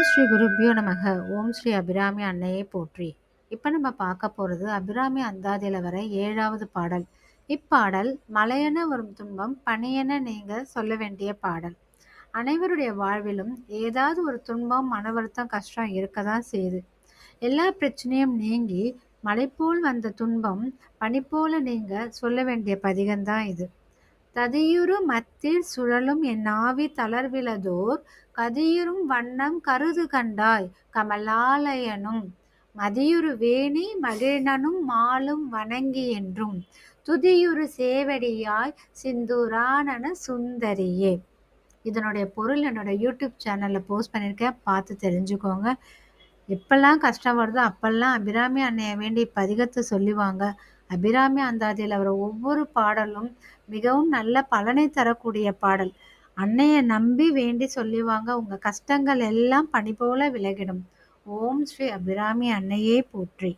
ஓம் ஸ்ரீ குருப்பியோ நமக. ஓம் ஸ்ரீ அபிராமி அன்னையை போற்றி. இப்போ நம்ம பார்க்க போகிறது அபிராமி அந்தாதியில் வர ஏழாவது பாடல். இப்பாடல் மலையென வரும் துன்பம் பணியென நீங்கள் சொல்ல வேண்டிய பாடல் அனைவருடைய வாழ்விலும் ஏதாவது ஒரு துன்பம் மன வருத்தம் கஷ்டம் இருக்க தான் செய்யுது. எல்லா பிரச்சனையும் நீங்கி மலை போல் வந்த துன்பம் பனி போல நீங்கள் சொல்ல வேண்டிய பதிகம்தான் இது. ததியுறு மத்தில் சுழலும் என் ஆவி தளர்விலதோர் கதியுறும் வண்ணம் கருது கண்டாய் கமலாலயனும். மதியுறு வேணி மகிழ்னனும் மாலும் வணங்கி என்றும். துதியுறு சேவடியாய் சிந்துரானன சுந்தரியே. இதனுடைய பொருள் என்னோட யூடியூப் சேனலில் போஸ்ட் பண்ணியிருக்கேன். பார்த்து தெரிஞ்சுக்கோங்க. எப்பெல்லாம் கஷ்டம் வருதோ அப்பெல்லாம் அபிராமி அன்னையை வேண்டி பதிகத்தை சொல்லுவாங்க. அபிராமி அந்தாதியில் வர ஒவ்வொரு பாடலும் மிகவும் நல்ல பலனை தரக்கூடிய பாடல். அன்னையை நம்பி வேண்டி சொல்லுவாங்க உங்கள் கஷ்டங்கள் எல்லாம் பனி போல விலகிடும். ஓம் ஸ்ரீ அபிராமி அன்னையே போற்றி.